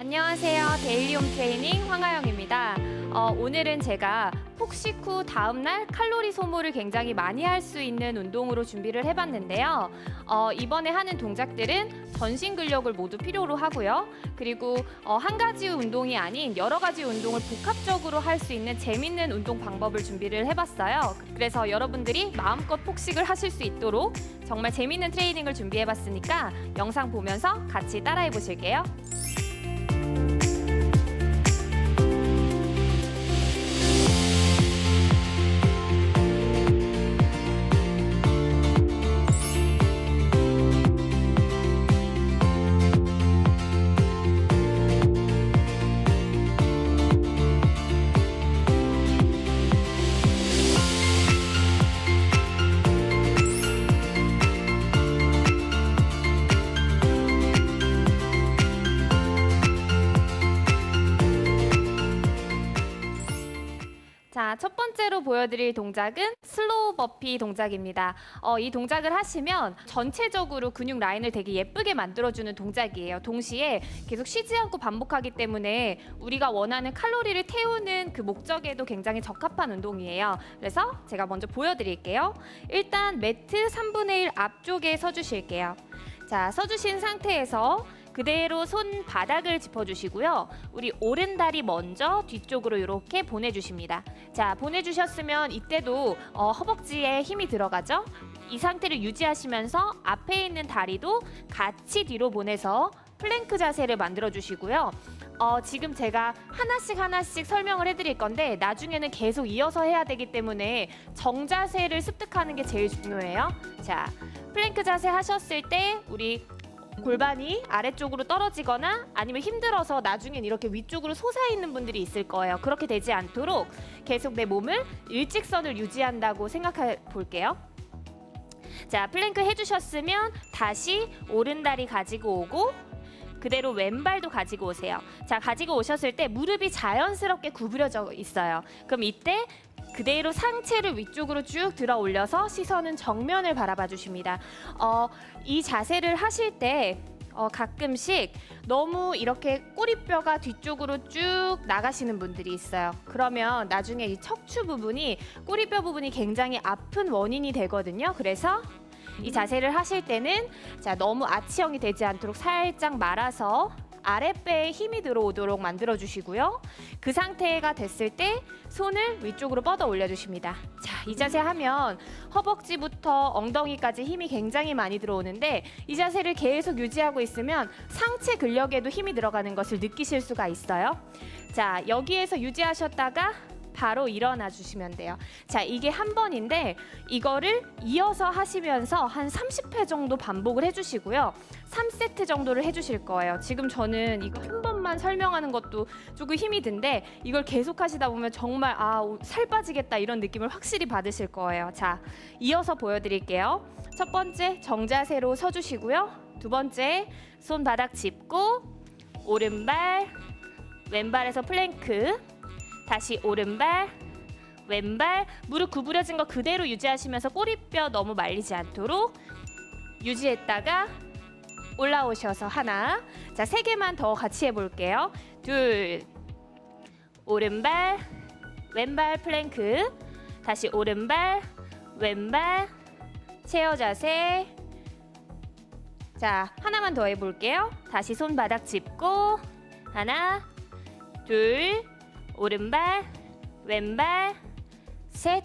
안녕하세요. 데일리홈 트레이닝 황하영입니다. 어, 오늘은 제가 폭식 후 다음날 칼로리 소모를 굉장히 많이 할 수 있는 운동으로 준비를 해봤는데요. 어, 이번에 하는 동작들은 전신 근력을 모두 필요로 하고요. 그리고 어, 한 가지 운동이 아닌 여러 가지 운동을 복합적으로 할 수 있는 재밌는 운동 방법을 준비를 해봤어요. 그래서 여러분들이 마음껏 폭식을 하실 수 있도록 정말 재밌는 트레이닝을 준비해봤으니까 영상 보면서 같이 따라해 보실게요. 첫 번째로 보여드릴 동작은 슬로우 버피 동작입니다. 어, 이 동작을 하시면 전체적으로 근육 라인을 되게 예쁘게 만들어주는 동작이에요. 동시에 계속 쉬지 않고 반복하기 때문에 우리가 원하는 칼로리를 태우는 그 목적에도 굉장히 적합한 운동이에요. 그래서 제가 먼저 보여드릴게요. 일단 매트 3분의 1 앞쪽에 서주실게요. 자, 서주신 상태에서 그대로 손 바닥을 짚어주시고요. 우리 오른 다리 먼저 뒤쪽으로 이렇게 보내주십니다. 자, 보내주셨으면 이때도 어, 허벅지에 힘이 들어가죠? 이 상태를 유지하시면서 앞에 있는 다리도 같이 뒤로 보내서 플랭크 자세를 만들어 주시고요. 어, 지금 제가 하나씩 하나씩 설명을 해드릴 건데 나중에는 계속 이어서 해야 되기 때문에 정자세를 습득하는 게 제일 중요해요. 자, 플랭크 자세 하셨을 때 우리 골반이 아래쪽으로 떨어지거나 아니면 힘들어서 나중엔 이렇게 위쪽으로 솟아 있는 분들이 있을 거예요. 그렇게 되지 않도록 계속 내 몸을 일직선을 유지한다고 생각해 볼게요. 자, 플랭크 해주셨으면 다시 오른 다리 가지고 오고 그대로 왼발도 가지고 오세요. 자, 가지고 오셨을 때 무릎이 자연스럽게 구부려져 있어요. 그럼 이때 그대로 상체를 위쪽으로 쭉 들어 올려서 시선은 정면을 바라봐 주십니다. 어, 이 자세를 하실 때 어, 가끔씩 너무 이렇게 꼬리뼈가 뒤쪽으로 쭉 나가시는 분들이 있어요. 그러면 나중에 이 척추 부분이 꼬리뼈 부분이 굉장히 아픈 원인이 되거든요. 그래서 이 자세를 하실 때는 자 너무 아치형이 되지 않도록 살짝 말아서 아랫배에 힘이 들어오도록 만들어 주시고요. 그 상태가 됐을 때 손을 위쪽으로 뻗어 올려 주십니다. 자, 이 자세 하면 허벅지부터 엉덩이까지 힘이 굉장히 많이 들어오는데 이 자세를 계속 유지하고 있으면 상체 근력에도 힘이 들어가는 것을 느끼실 수가 있어요. 자, 여기에서 유지하셨다가 바로 일어나 주시면 돼요. 자, 이게 한 번인데 이거를 이어서 하시면서 한 30회 정도 반복을 해주시고요. 3세트 정도를 해주실 거예요. 지금 저는 이거 한 번만 설명하는 것도 조금 힘이 든데 이걸 계속 하시다 보면 정말 아, 살 빠지겠다 이런 느낌을 확실히 받으실 거예요. 자, 이어서 보여드릴게요. 첫 번째 정자세로 서주시고요. 두 번째 손바닥 짚고 오른발 왼발에서 플랭크 다시 오른발, 왼발, 무릎 구부려진 거 그대로 유지하시면서 꼬리뼈 너무 말리지 않도록 유지했다가 올라오셔서 하나, 자 세 개만 더 같이 해볼게요. 둘, 오른발, 왼발 플랭크, 다시 오른발, 왼발, 체어 자세. 자 하나만 더 해볼게요. 다시 손바닥 짚고 하나, 둘. 오른발, 왼발, 셋.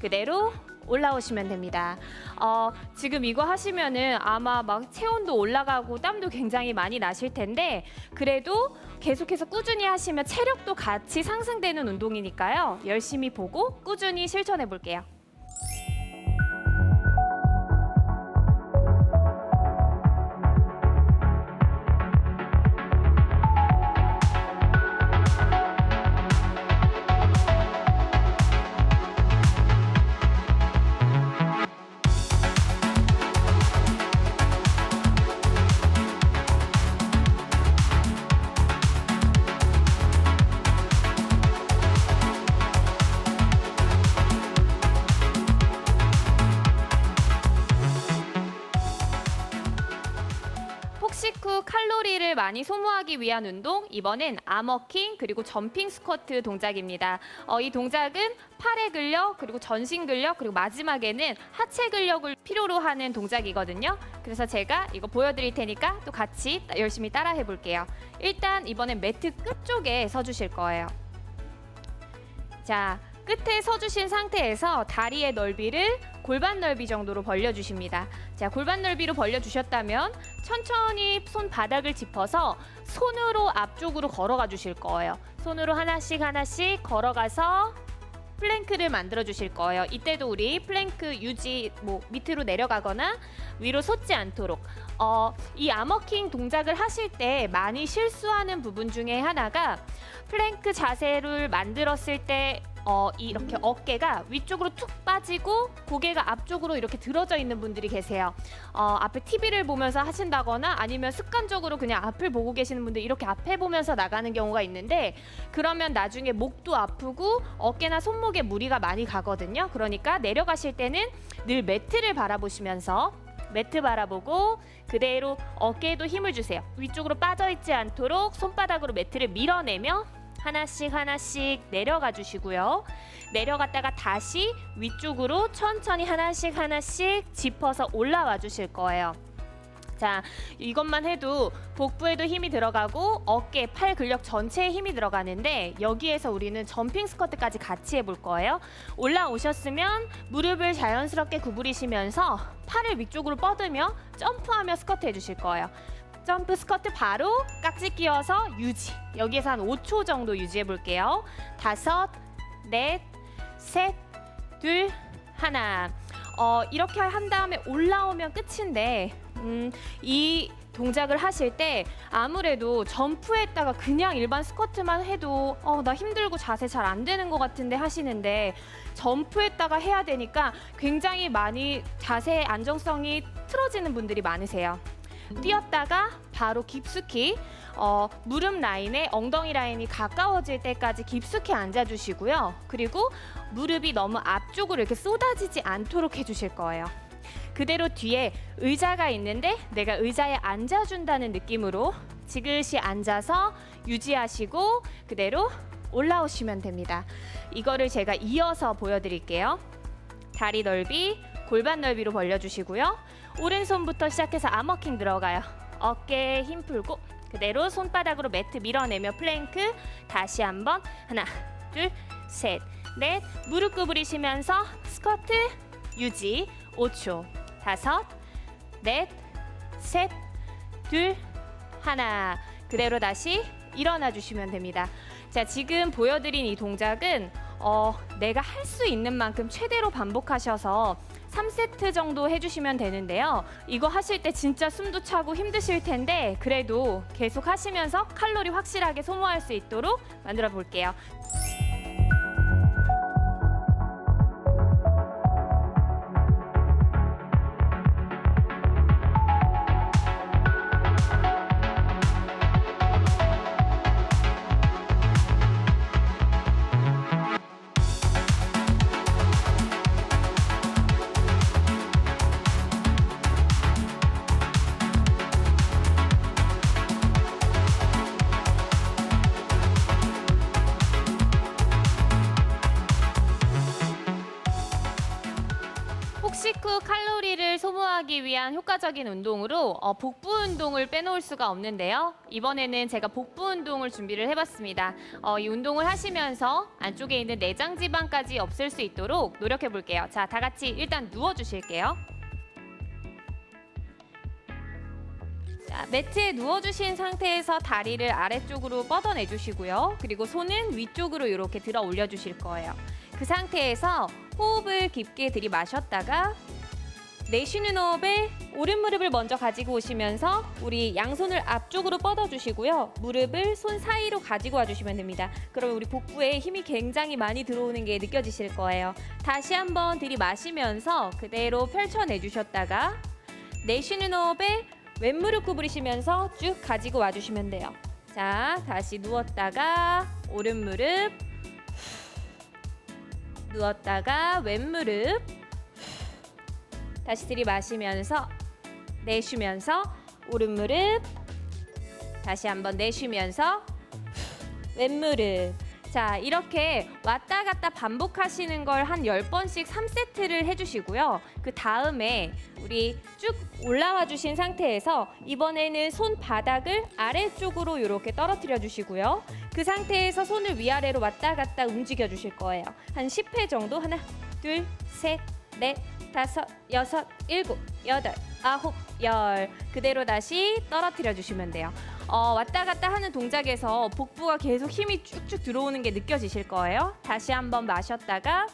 그대로 올라오시면 됩니다. 어, 지금 이거 하시면은 아마 막 체온도 올라가고 땀도 굉장히 많이 나실 텐데 그래도 계속해서 꾸준히 하시면 체력도 같이 상승되는 운동이니까요. 열심히 보고 꾸준히 실천해 볼게요. 많이 소모하기 위한 운동 이번엔 아머킹 그리고 점핑 스쿼트 동작입니다. 어, 이 동작은 팔의 근력 그리고 전신 근력 그리고 마지막에는 하체 근력을 필요로 하는 동작이거든요. 그래서 제가 이거 보여드릴 테니까 또 같이 따- 열심히 따라해 볼게요. 일단 이번엔 매트 끝 쪽에 서주실 거예요. 자, 끝에 서주신 상태에서 다리의 넓이를 골반 넓이 정도로 벌려주십니다. 자, 골반 넓이로 벌려주셨다면 천천히 손 바닥을 짚어서 손으로 앞쪽으로 걸어가 주실 거예요. 손으로 하나씩 하나씩 걸어가서 플랭크를 만들어 주실 거예요. 이때도 우리 플랭크 유지 뭐 밑으로 내려가거나 위로 솟지 않도록 어, 이 아머킹 동작을 하실 때 많이 실수하는 부분 중에 하나가 플랭크 자세를 만들었을 때 어, 이렇게 어깨가 위쪽으로 툭 빠지고 고개가 앞쪽으로 이렇게 들어져 있는 분들이 계세요. 어, 앞에 TV를 보면서 하신다거나 아니면 습관적으로 그냥 앞을 보고 계시는 분들 이렇게 앞에 보면서 나가는 경우가 있는데 그러면 나중에 목도 아프고 어깨나 손목에 무리가 많이 가거든요. 그러니까 내려가실 때는 늘 매트를 바라보시면서 매트 바라보고 그대로 어깨에도 힘을 주세요. 위쪽으로 빠져 있지 않도록 손바닥으로 매트를 밀어내며 하나씩 하나씩 내려가 주시고요. 내려갔다가 다시 위쪽으로 천천히 하나씩 하나씩 짚어서 올라와 주실 거예요. 자, 이것만 해도 복부에도 힘이 들어가고 어깨, 팔 근력 전체에 힘이 들어가는데 여기에서 우리는 점핑 스쿼트까지 같이 해볼 거예요. 올라오셨으면 무릎을 자연스럽게 구부리시면서 팔을 위쪽으로 뻗으며 점프하며 스쿼트 해주실 거예요. 점프 스쿼트 바로 깍지 끼워서 유지. 여기에서 한 5초 정도 유지해 볼게요. 다섯, 넷, 셋, 둘, 하나. 어, 이렇게 한 다음에 올라오면 끝인데, 음, 이 동작을 하실 때 아무래도 점프했다가 그냥 일반 스쿼트만 해도 어, 나 힘들고 자세 잘 안 되는 것 같은데 하시는데 점프했다가 해야 되니까 굉장히 많이 자세 안정성이 틀어지는 분들이 많으세요. 뛰었다가 바로 깊숙이 어, 무릎 라인에 엉덩이 라인이 가까워질 때까지 깊숙이 앉아주시고요. 그리고 무릎이 너무 앞쪽으로 이렇게 쏟아지지 않도록 해주실 거예요. 그대로 뒤에 의자가 있는데 내가 의자에 앉아준다는 느낌으로 지그시 앉아서 유지하시고 그대로 올라오시면 됩니다. 이거를 제가 이어서 보여드릴게요. 다리 넓이, 골반 넓이로 벌려주시고요. 오른손부터 시작해서 아머킹 들어가요. 어깨에 힘 풀고 그대로 손바닥으로 매트 밀어내며 플랭크 다시 한번 하나 둘 셋 넷 무릎 구부리시면서 스쿼트 유지 5초 다섯 넷셋 둘 하나 그대로 다시 일어나 주시면 됩니다. 자 지금 보여드린 이 동작은 어, 내가 할 수 있는 만큼 최대로 반복하셔서 3세트 정도 해주시면 되는데요. 이거 하실 때 진짜 숨도 차고 힘드실 텐데 그래도 계속 하시면서 칼로리 확실하게 소모할 수 있도록 만들어 볼게요. 소모하기 위한 효과적인 운동으로 어, 복부 운동을 빼놓을 수가 없는데요. 이번에는 제가 복부 운동을 준비를 해봤습니다. 어, 이 운동을 하시면서 안쪽에 있는 내장 지방까지 없앨 수 있도록 노력해 볼게요. 자, 다 같이 일단 누워 주실게요. 자, 매트에 누워주신 상태에서 다리를 아래쪽으로 뻗어내 주시고요. 그리고 손은 위쪽으로 이렇게 들어 올려 주실 거예요. 그 상태에서 호흡을 깊게 들이마셨다가 내쉬는 호흡에 오른 무릎을 먼저 가지고 오시면서 우리 양손을 앞쪽으로 뻗어 주시고요. 무릎을 손 사이로 가지고 와 주시면 됩니다. 그러면 우리 복부에 힘이 굉장히 많이 들어오는 게 느껴지실 거예요. 다시 한번 들이마시면서 그대로 펼쳐내 주셨다가 내쉬는 호흡에 왼무릎 구부리시면서 쭉 가지고 와주시면 돼요. 자, 다시 누웠다가 오른 무릎, 누웠다가 왼무릎, 다시 들이마시면서 내쉬면서 오른 무릎, 다시 한번 내쉬면서 왼무릎. 자, 이렇게 왔다 갔다 반복하시는 걸한 10번씩 3세트를 해주시고요. 그 다음에 우리 쭉 올라와 주신 상태에서 이번에는 손바닥을 아래쪽으로 이렇게 떨어뜨려 주시고요. 그 상태에서 손을 위아래로 왔다 갔다 움직여 주실 거예요. 한 10회 정도. 하나, 둘, 셋, 넷, 다섯, 여섯, 일곱, 여덟, 아홉, 열. 그대로 다시 떨어뜨려 주시면 돼요. 어, 왔다 갔다 하는 동작에서 복부가 계속 힘이 쭉쭉 들어오는 게 느껴지실 거예요. 다시 한번 마셨다가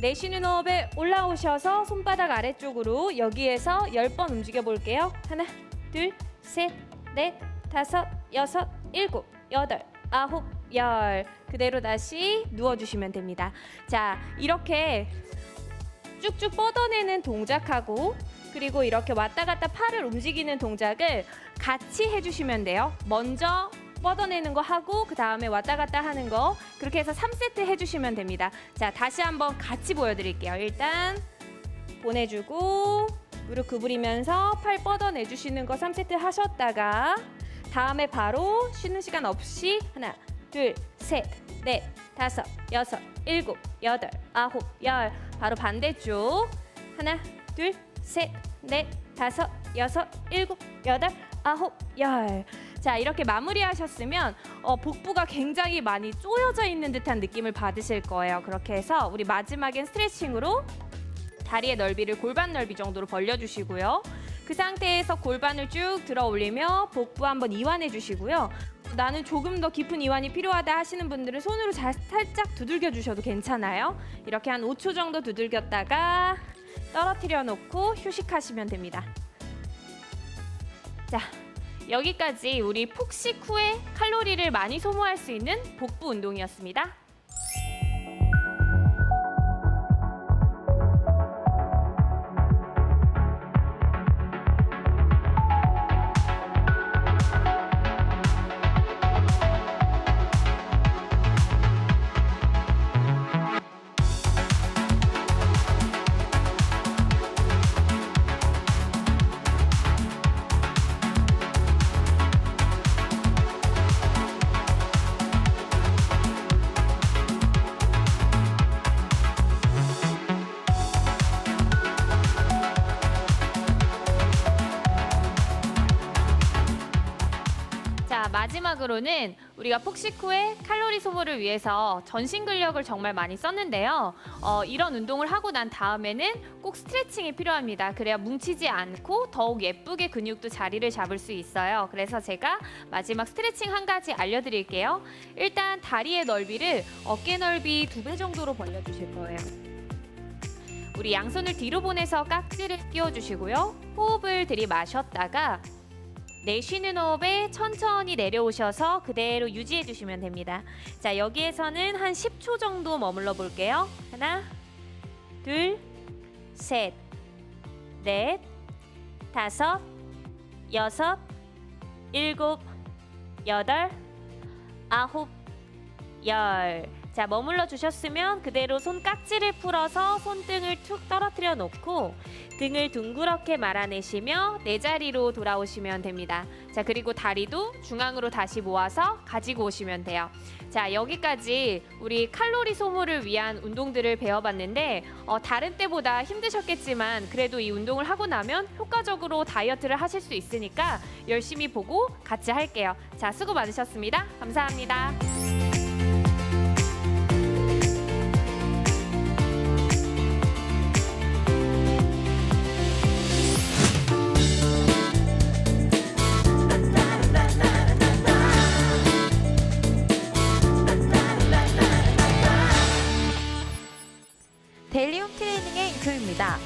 내쉬는 호흡에 올라오셔서 손바닥 아래쪽으로 여기에서 10번 움직여 볼게요. 하나, 둘, 셋, 넷, 다섯, 여섯, 일곱, 여덟, 아홉, 열. 그대로 다시 누워 주시면 됩니다. 자, 이렇게 쭉쭉 뻗어내는 동작하고 그리고 이렇게 왔다 갔다 팔을 움직이는 동작을 같이 해주시면 돼요. 먼저 뻗어내는 거 하고 그 다음에 왔다 갔다 하는 거 그렇게 해서 3세트 해주시면 됩니다. 자 다시 한번 같이 보여드릴게요. 일단 보내주고 무릎 구부리면서 팔 뻗어내 주시는 거 3세트 하셨다가 다음에 바로 쉬는 시간 없이 하나 둘 셋 넷 다섯 여섯 일곱 여덟 아홉 열 바로 반대쪽 하나 둘 셋, 넷, 다섯, 여섯, 일곱, 여덟, 아홉, 열. 자, 이렇게 마무리하셨으면 어, 복부가 굉장히 많이 쪼여져 있는 듯한 느낌을 받으실 거예요. 그렇게 해서 우리 마지막엔 스트레칭으로 다리의 넓이를 골반 넓이 정도로 벌려주시고요. 그 상태에서 골반을 쭉 들어 올리며 복부 한번 이완해 주시고요. 나는 조금 더 깊은 이완이 필요하다 하시는 분들은 손으로 잘, 살짝 두들겨 주셔도 괜찮아요. 이렇게 한 5초 정도 두들겼다가 떨어뜨려 놓고 휴식하시면 됩니다. 자, 여기까지 우리 폭식 후에 칼로리를 많이 소모할 수 있는 복부 운동이었습니다. 마지막으로는 우리가 폭식 후에 칼로리 소모를 위해서 전신 근력을 정말 많이 썼는데요. 어, 이런 운동을 하고 난 다음에는 꼭 스트레칭이 필요합니다. 그래야 뭉치지 않고 더욱 예쁘게 근육도 자리를 잡을 수 있어요. 그래서 제가 마지막 스트레칭 한 가지 알려드릴게요. 일단 다리의 넓이를 어깨 넓이 두 배 정도로 벌려주실 거예요. 우리 양손을 뒤로 보내서 깍지를 끼워주시고요. 호흡을 들이마셨다가 내쉬는 호흡에 천천히 내려오셔서 그대로 유지해 주시면 됩니다. 자, 여기에서는 한 10초 정도 머물러 볼게요. 하나, 둘, 셋, 넷, 다섯, 여섯, 일곱, 여덟, 아홉, 열. 자, 머물러 주셨으면 그대로 손 깍지를 풀어서 손등을 툭 떨어뜨려 놓고 등을 둥그렇게 말아내시며 내 자리로 돌아오시면 됩니다. 자, 그리고 다리도 중앙으로 다시 모아서 가지고 오시면 돼요. 자, 여기까지 우리 칼로리 소모를 위한 운동들을 배워봤는데 어, 다른 때보다 힘드셨겠지만 그래도 이 운동을 하고 나면 효과적으로 다이어트를 하실 수 있으니까 열심히 보고 같이 할게요. 자, 수고 많으셨습니다. 감사합니다. 인표입니다.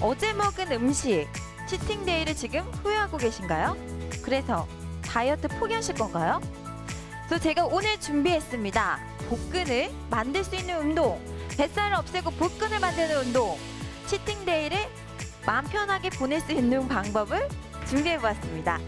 어제 먹은 음식, 치팅데이를 지금 후회하고 계신가요? 그래서 다이어트 포기하실 건가요? 그래서 제가 오늘 준비했습니다. 복근을 만들 수 있는 운동, 뱃살을 없애고 복근을 만드는 운동, 치팅데이를 마음 편하게 보낼 수 있는 방법을 준비해보았습니다.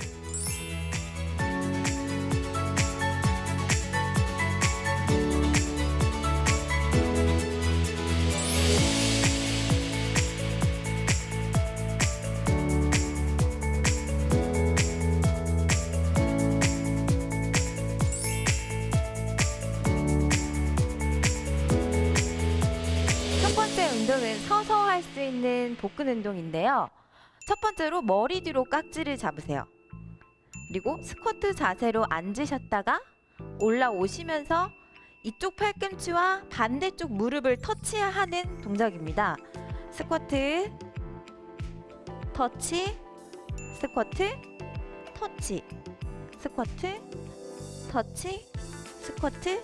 있는 복근 운동인데요. 첫 번째로 머리 뒤로 깍지를 잡으세요. 그리고 스쿼트 자세로 앉으셨다가 올라오시면서 이쪽 팔꿈치와 반대쪽 무릎을 터치하는 동작입니다. 스쿼트, 터치, 스쿼트, 터치, 스쿼트, 터치, 스쿼트,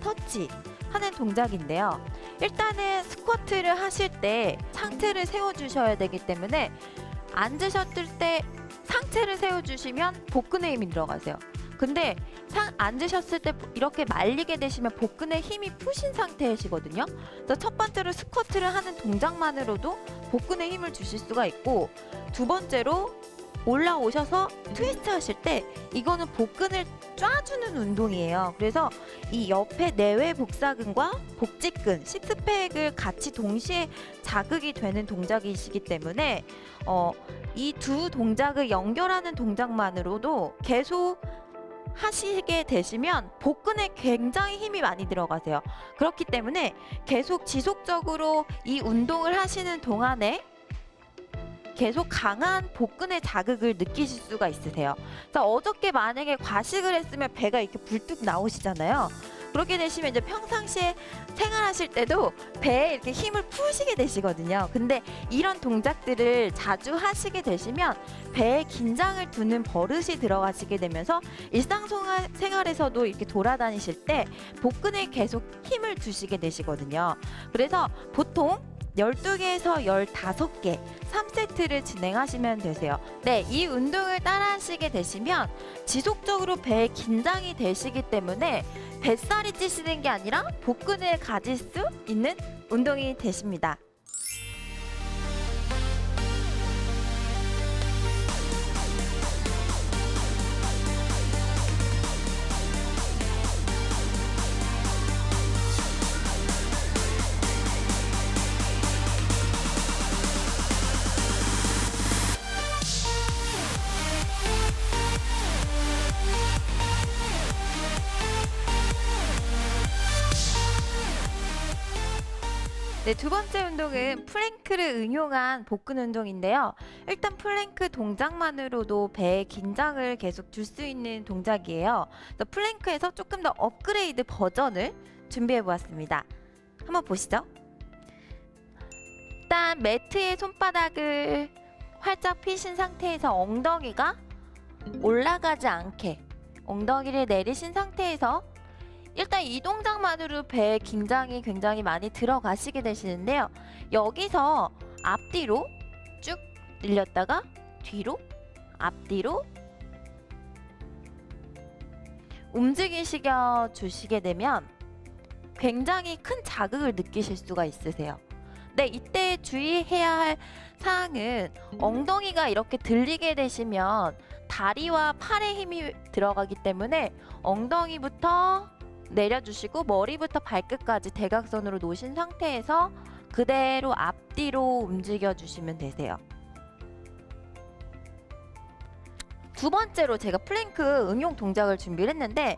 터치 하는 동작인데요. 일단은 스쿼트를 하실 때 상체를 세워주셔야 되기 때문에 앉으셨을 때 상체를 세워주시면 복근에 힘이 들어가세요. 근데 상, 앉으셨을 때 이렇게 말리게 되시면 복근에 힘이 푸신 상태이시거든요. 그래서 첫 번째로 스쿼트를 하는 동작만으로도 복근에 힘을 주실 수가 있고 두 번째로 올라오셔서 트위스트 하실 때 이거는 복근을 쫙주는 운동이에요. 그래서 이 옆에 내외 복사근과 복직근, 식스팩을 같이 동시에 자극이 되는 동작이시기 때문에 어, 이 두 동작을 연결하는 동작만으로도 계속 하시게 되시면 복근에 굉장히 힘이 많이 들어가세요. 그렇기 때문에 계속 지속적으로 이 운동을 하시는 동안에 계속 강한 복근의 자극을 느끼실 수가 있으세요. 그래서 어저께 만약에 과식을 했으면 배가 이렇게 불뚝 나오시잖아요. 그렇게 되시면 이제 평상시에 생활하실 때도 배에 이렇게 힘을 푸시게 되시거든요. 근데 이런 동작들을 자주 하시게 되시면 배에 긴장을 두는 버릇이 들어가시게 되면서 일상생활에서도 이렇게 돌아다니실 때 복근에 계속 힘을 주시게 되시거든요. 그래서 보통 12개에서 15개, 3세트를 진행하시면 되세요. 네, 이 운동을 따라 하시게 되시면 지속적으로 배에 긴장이 되시기 때문에 뱃살이 찌시는 게 아니라 복근을 가질 수 있는 운동이 되십니다. 네, 두 번째 운동은 플랭크를 응용한 복근 운동인데요. 일단 플랭크 동작만으로도 배에 긴장을 계속 줄 수 있는 동작이에요. 그래서 플랭크에서 조금 더 업그레이드 버전을 준비해 보았습니다. 한번 보시죠. 일단 매트의 손바닥을 활짝 펴신 상태에서 엉덩이가 올라가지 않게 엉덩이를 내리신 상태에서 일단 이 동작만으로 배에 긴장이 굉장히 많이 들어가시게 되시는데요. 여기서 앞뒤로 쭉 늘렸다가 뒤로 앞뒤로 움직이시겨 주시게 되면 굉장히 큰 자극을 느끼실 수가 있으세요. 네, 이때 주의해야 할 사항은 엉덩이가 이렇게 들리게 되시면 다리와 팔에 힘이 들어가기 때문에 엉덩이부터 내려주시고 머리부터 발끝까지 대각선으로 놓으신 상태에서 그대로 앞뒤로 움직여 주시면 되세요. 두 번째로 제가 플랭크 응용 동작을 준비를 했는데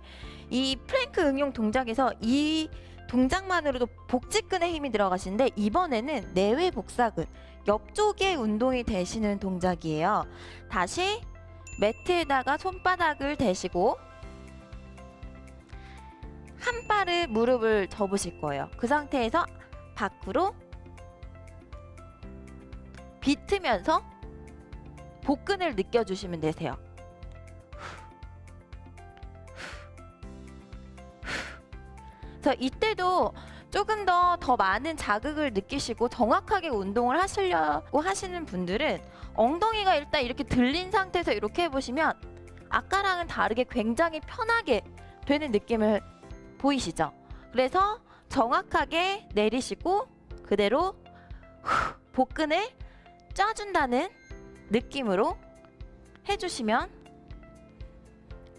이 플랭크 응용 동작에서 이 동작만으로도 복직근에 힘이 들어가시는데 이번에는 내외 복사근 옆쪽에 운동이 되시는 동작이에요. 다시 매트에다가 손바닥을 대시고 한 발을 무릎을 접으실 거예요. 그 상태에서 밖으로 비트면서 복근을 느껴주시면 되세요. 그래서 이때도 조금 더 더 많은 자극을 느끼시고 정확하게 운동을 하시려고 하시는 분들은 엉덩이가 일단 이렇게 들린 상태에서 이렇게 해보시면 아까랑은 다르게 굉장히 편하게 되는 느낌을 보이시죠? 그래서 정확하게 내리시고 그대로 후, 복근을 짜준다는 느낌으로 해주시면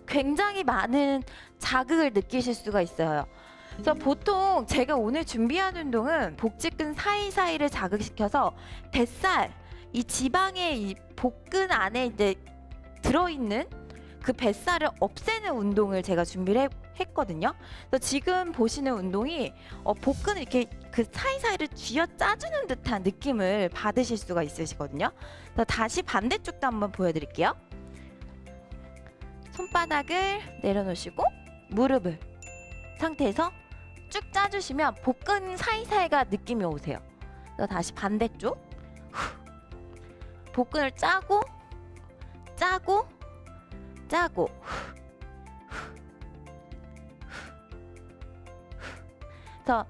굉장히 많은 자극을 느끼실 수가 있어요. 그래서 보통 제가 오늘 준비한 운동은 복직근 사이사이를 자극시켜서 뱃살, 이 지방의 이 복근 안에 이제 들어있는 그 뱃살을 없애는 운동을 제가 준비를 해- 했거든요. 그래서 지금 보시는 운동이 어, 복근을 이렇게 그 사이사이를 쥐어 짜주는 듯한 느낌을 받으실 수가 있으시거든요. 그래서 다시 반대쪽도 한번 보여드릴게요. 손바닥을 내려놓으시고 무릎을 상태에서 쭉 짜주시면 복근 사이사이가 느낌이 오세요. 그래서 다시 반대쪽 후. 복근을 짜고 짜고 짜고 그래서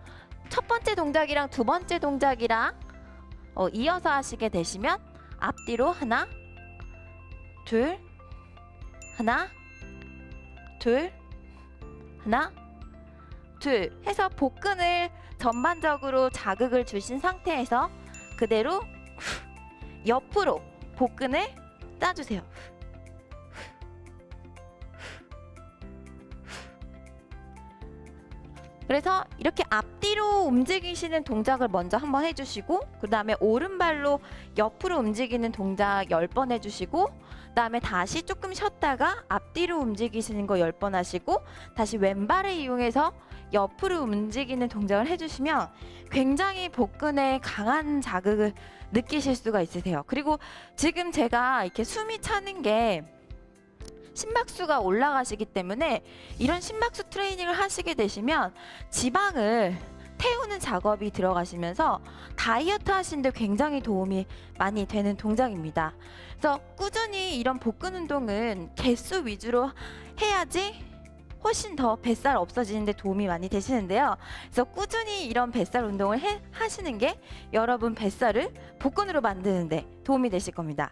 첫 번째 동작이랑 두 번째 동작이랑 어, 이어서 하시게 되시면 앞뒤로 하나 둘 하나 둘 하나 둘 해서 복근을 전반적으로 자극을 주신 상태에서 그대로 옆으로 복근을 짜주세요. 그래서 이렇게 앞뒤로 움직이시는 동작을 먼저 한번 해주시고 그 다음에 오른발로 옆으로 움직이는 동작 10번 해주시고 그 다음에 다시 조금 쉬었다가 앞뒤로 움직이시는 거 10번 하시고 다시 왼발을 이용해서 옆으로 움직이는 동작을 해주시면 굉장히 복근에 강한 자극을 느끼실 수가 있으세요. 그리고 지금 제가 이렇게 숨이 차는 게 심박수가 올라가시기 때문에 이런 심박수 트레이닝을 하시게 되시면 지방을 태우는 작업이 들어가시면서 다이어트 하시는데 굉장히 도움이 많이 되는 동작입니다. 그래서 꾸준히 이런 복근 운동은 개수 위주로 해야지 훨씬 더 뱃살 없어지는데 도움이 많이 되시는데요. 그래서 꾸준히 이런 뱃살 운동을 해, 하시는 게 여러분 뱃살을 복근으로 만드는데 도움이 되실 겁니다.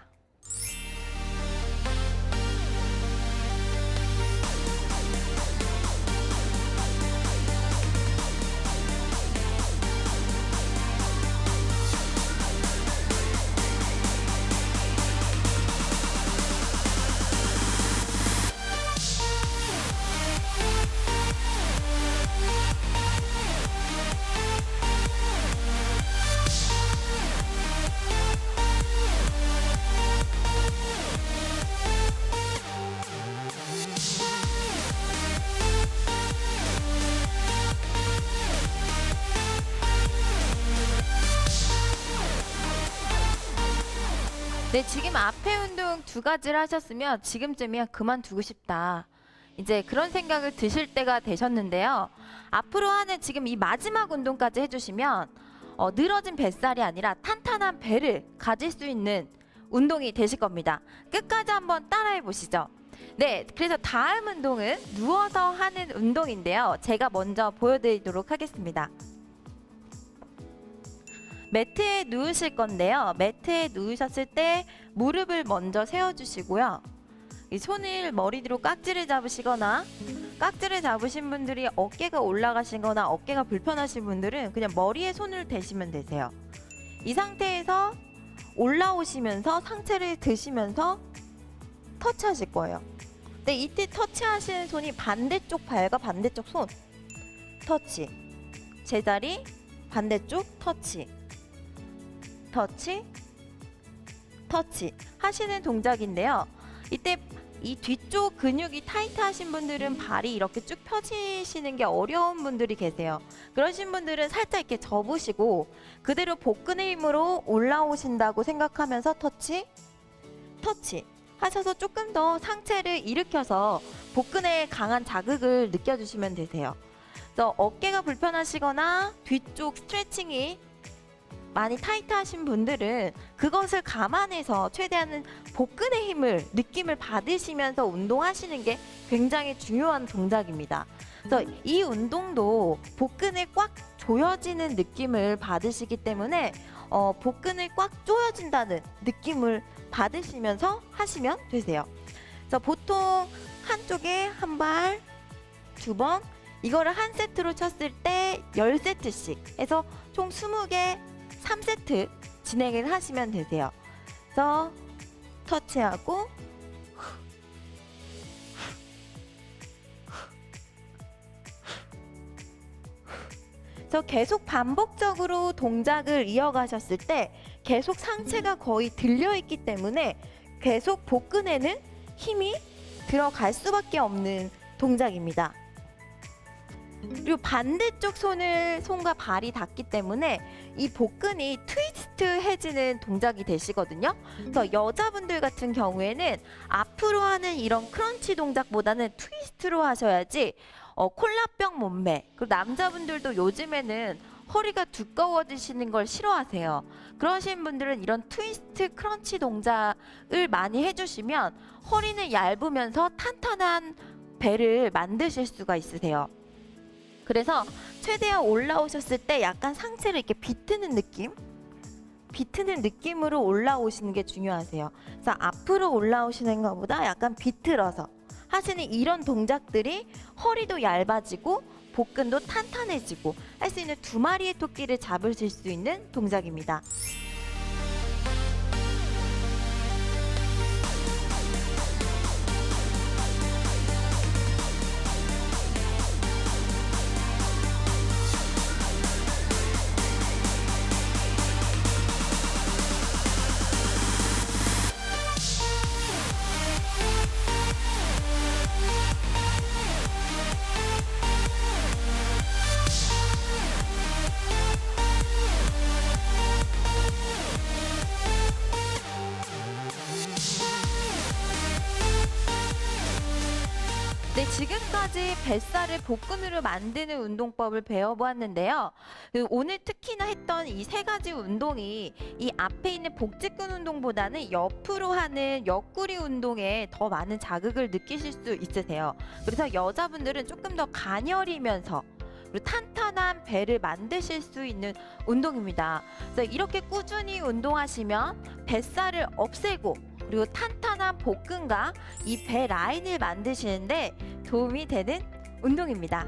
네, 지금 앞에 운동 두 가지를 하셨으면 지금쯤이야 그만두고 싶다. 이제 그런 생각을 드실 때가 되셨는데요. 앞으로 하는 지금 이 마지막 운동까지 해주시면 어, 늘어진 뱃살이 아니라 탄탄한 배를 가질 수 있는 운동이 되실 겁니다. 끝까지 한번 따라해 보시죠. 네, 그래서 다음 운동은 누워서 하는 운동인데요. 제가 먼저 보여드리도록 하겠습니다. 매트에 누우실 건데요. 매트에 누우셨을 때 무릎을 먼저 세워주시고요. 이 손을 머리 뒤로 깍지를 잡으시거나 깍지를 잡으신 분들이 어깨가 올라가시거나 어깨가 불편하신 분들은 그냥 머리에 손을 대시면 되세요. 이 상태에서 올라오시면서 상체를 드시면서 터치하실 거예요. 근데 이때 터치하시는 손이 반대쪽 발과 반대쪽 손 터치 제자리 반대쪽 터치 터치 터치 하시는 동작인데요. 이때 이 뒤쪽 근육이 타이트하신 분들은 발이 이렇게 쭉 펴지시는 게 어려운 분들이 계세요. 그러신 분들은 살짝 이렇게 접으시고 그대로 복근의 힘으로 올라오신다고 생각하면서 터치 터치 하셔서 조금 더 상체를 일으켜서 복근에 강한 자극을 느껴주시면 되세요. 어깨가 불편하시거나 뒤쪽 스트레칭이 많이 타이트하신 분들은 그것을 감안해서 최대한 복근의 힘을 느낌을 받으시면서 운동하시는 게 굉장히 중요한 동작입니다. 그래서 이 운동도 복근을 꽉 조여지는 느낌을 받으시기 때문에 어, 복근을 꽉 조여진다는 느낌을 받으시면서 하시면 되세요. 그래서 보통 한쪽에 한 발, 두 번, 이거를 한 세트로 쳤을 때 10세트씩 해서 총 20개 3세트 진행을 하시면 되세요. 그래서 터치하고 그래서 계속 반복적으로 동작을 이어가셨을 때 계속 상체가 거의 들려 있기 때문에 계속 복근에는 힘이 들어갈 수밖에 없는 동작입니다. 그리고 반대쪽 손을 손과 발이 닿기 때문에 이 복근이 트위스트해지는 동작이 되시거든요. 그래서 여자분들 같은 경우에는 앞으로 하는 이런 크런치 동작보다는 트위스트로 하셔야지 어, 콜라병 몸매. 그리고 남자분들도 요즘에는 허리가 두꺼워지시는 걸 싫어하세요. 그러신 분들은 이런 트위스트 크런치 동작을 많이 해주시면 허리는 얇으면서 탄탄한 배를 만드실 수가 있으세요. 그래서 최대한 올라오셨을 때 약간 상체를 이렇게 비트는 느낌? 비트는 느낌으로 올라오시는 게 중요하세요. 그래서 앞으로 올라오시는 것보다 약간 비틀어서 하시는 이런 동작들이 허리도 얇아지고 복근도 탄탄해지고 할 수 있는 두 마리의 토끼를 잡으실 수 있는 동작입니다. 지금까지 뱃살을 복근으로 만드는 운동법을 배워보았는데요. 그 오늘 특히나 했던 이 세 가지 운동이 이 앞에 있는 복직근 운동보다는 옆으로 하는 옆구리 운동에 더 많은 자극을 느끼실 수 있으세요. 그래서 여자분들은 조금 더 가녀리면서 탄탄한 배를 만드실 수 있는 운동입니다. 그래서 이렇게 꾸준히 운동하시면 뱃살을 없애고 그리고 탄탄 한 복근과 이 배 라인을 만드시는데 도움이 되는 운동입니다.